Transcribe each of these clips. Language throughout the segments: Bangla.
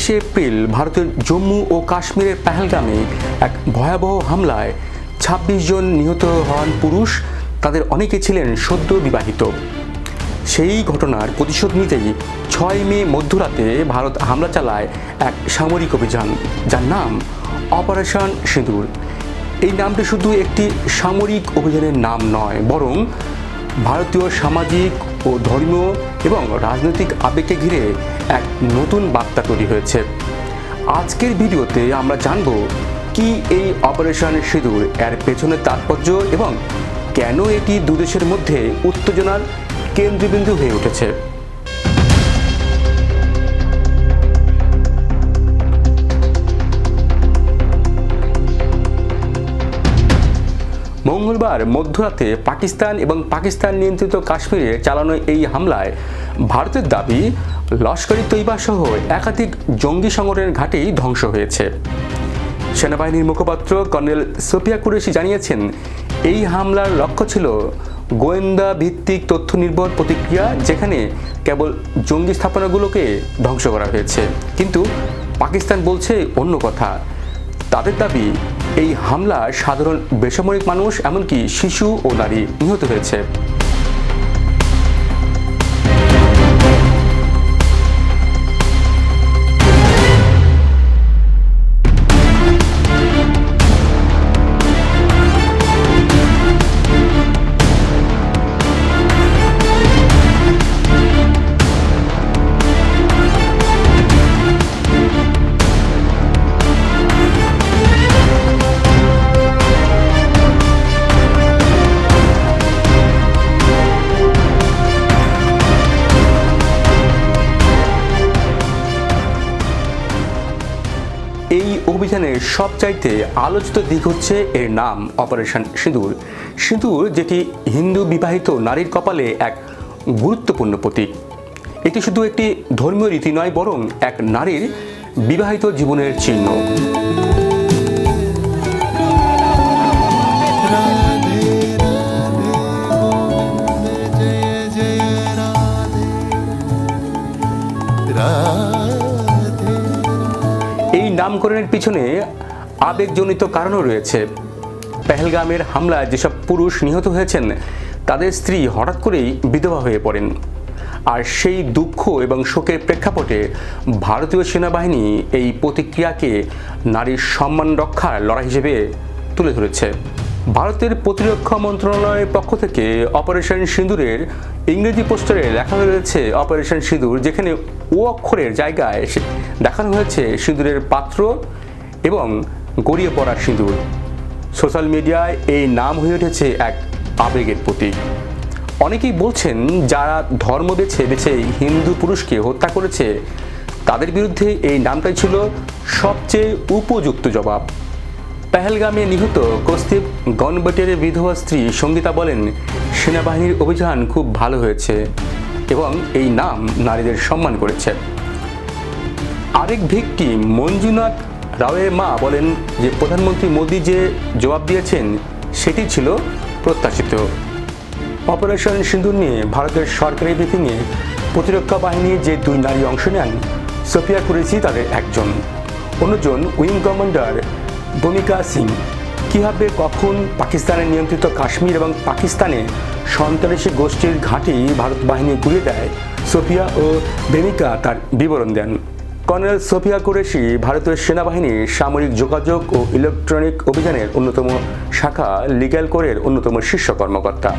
বাইশে এপ্রিল ভারতের জম্মু ও কাশ্মীরের পেহেলগামে এক ভয়াবহ হামলায় ছাব্বিশ জন নিহত হন পুরুষ, তাদের অনেকে ছিলেন সদ্য বিবাহিত। সেই ঘটনার প্রতিশোধ নিতেই ছয় মে মধ্যরাতে ভারত হামলা চালায় এক সামরিক অভিযান, যার নাম অপারেশন সিঁদুর। এই নামটি শুধু একটি সামরিক অভিযানের নাম নয়, বরং ভারতীয় সামাজিক ও ধর্মীয় এবং রাজনৈতিক আবেগকে ঘিরে এক নতুন বার্তা তৈরি হয়েছে। আজকের ভিডিওতে আমরা জানব কি এই অপারেশন সিঁদুর, এর পেছনে তাৎপর্য এবং কেন এটি দুদেশের মধ্যে উত্তেজনার কেন্দ্রবিন্দু হয়ে উঠেছে। মঙ্গলবার মধ্যরাতে পাকিস্তান এবং পাকিস্তান নিয়ন্ত্রিত কাশ্মীরে চালানো এই হামলায় ভারতের দাবি লস্করি তৈবা সহ একাধিক জঙ্গি সংগঠনের ঘাটেই ধ্বংস হয়েছে। সেনাবাহিনীর মুখপাত্র কর্নেল সোফিয়া কুরেশি জানিয়েছেন, এই হামলার লক্ষ্য ছিল গোয়েন্দা ভিত্তিক তথ্য নির্ভর প্রতিক্রিয়া, যেখানে কেবল জঙ্গি স্থাপনাগুলোকে ধ্বংস করা হয়েছে। কিন্তু পাকিস্তান বলছে অন্য কথা। তাদের দাবি এই হামলায় সাধারণ বেসামরিক মানুষ এমনকি শিশু ও নারী নিহত হয়েছে। অভিযানের সবচাইতে আলোচিত দিক হচ্ছে এর নাম অপারেশন সিঁদুর সিঁদুর যেটি হিন্দু বিবাহিত নারীর কপালে এক গুরুত্বপূর্ণ প্রতীক এটি শুধু একটি ধর্মীয় রীতি নয় বরং এক নারীর বিবাহিত জীবনের চিহ্ন রাধে নামকরণের পিছনে আবেগজনিত কারণও রয়েছে। পেহেলগামের হামলায় যেসব পুরুষ নিহত হয়েছেন, তাদের স্ত্রী হঠাৎ করেই বিধবা হয়ে পড়েন। আর সেই দুঃখ এবং শোকের প্রেক্ষাপটে ভারতীয় সেনাবাহিনী এই প্রতিক্রিয়াকে নারীর সম্মান রক্ষার লড়াই হিসেবে তুলে ধরেছে। ভারতের প্রতিরক্ষা মন্ত্রণালয়ের পক্ষ থেকে অপারেশন সিঁদুরের ইংরেজি পোস্টারে লেখা রয়েছে অপারেশন সিঁদুর, যেখানে ও অক্ষরের জায়গায় দেখানো হয়েছে সিঁদুরের পাত্র এবং গড়িয়ে পড়া সিঁদুর। সোশ্যাল মিডিয়ায় এই নাম হয়ে উঠেছে এক আবেগের প্রতীক। অনেকেই বলছেন, যারা ধর্ম বেছে বেছে হিন্দু পুরুষকে হত্যা করেছে, তাদের বিরুদ্ধে এই নামটাই ছিল সবচেয়ে উপযুক্ত জবাব। পেহেলগামে নিহত কস্তিপ গনবটের বিধবা স্ত্রী সঙ্গীতা বলেন, সেনাবাহিনীর অভিযান খুব ভালো হয়েছে এবং এই নাম নারীদের সম্মান করেছে। আরেক ভিক্টি মঞ্জুনাথ রাওয়ের মা বলেন যে, প্রধানমন্ত্রী মোদী যে জবাব দিয়েছেন, সেটি ছিল প্রত্যাশিত। অপারেশন সিন্ধুর নিয়ে ভারতের সরকারি ব্রিফিংয়ে প্রতিরক্ষা বাহিনীর যে দুই নারী অংশ নেন, সোফিয়া কুরেশি তাদের একজন। অন্যজন উইং কমান্ডার ভূমিকা সিং। কীভাবে কখন পাকিস্তানের নিয়ন্ত্রিত কাশ্মীর এবং পাকিস্তানে সন্ত্রাসী গোষ্ঠীর ঘাঁটি ভারত বাহিনী গুলিয়ে দেয়, সোফিয়া ও ভূমিকা তার বিবরণ দেন। কর্নেল সোফিয়া কুরেশি ভারতীয় সেনাবাহিনীর সামরিক যোগাযোগ ও ইলেকট্রনিক অভিযানের অন্যতম শাখা, লিগ্যাল কোরের অন্যতম শীর্ষ কর্মকর্তা।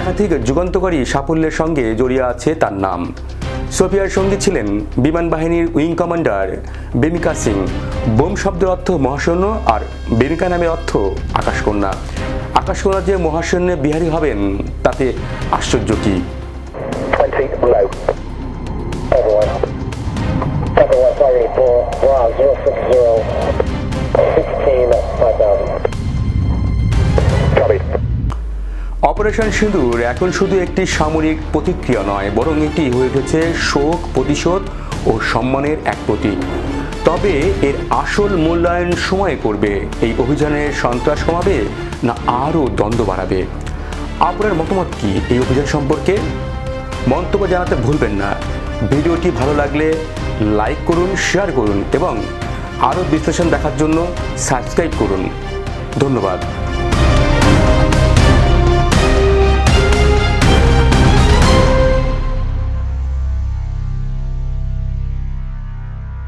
একাধিক যুগান্তকারী সাফল্যের সঙ্গে জড়িয়ে আছে তার নাম। সোফিয়ার সঙ্গে ছিলেন বিমান বাহিনীর উইং কমান্ডার বেমিকা সিং। বোম শব্দের অর্থ মহাশূন্য আর বেমিকা নামের অর্থ আকাশকন্যা আকাশকন্যা যে মহাশূন্যে বিহারী হবেন তাতে আশ্চর্য কী 20 below. Everyone. Everyone targeting for Rob 060 16 5000. Copy. Operation Sindoor এখন শুধু একটি সামরিক প্রতিক্রিয়া নয় বরং এটি হয়ে উঠেছে শোক প্রতিশোধ ও সম্মানের এক প্রতীক তবে এর আসল মূল্যায়ন সময় করবে। এই অভিযানে সন্ত্রাস কমাবে না আরও দ্বন্দ্ব বাড়াবে? আপনার মতামত কি এই অভিযান সম্পর্কে? মন্তব্য জানাতে ভুলবেন না। ভিডিওটি ভালো লাগলে লাইক করুন, শেয়ার করুন এবং আরও বিশ্লেষণ দেখার জন্য সাবস্ক্রাইব করুন। ধন্যবাদ।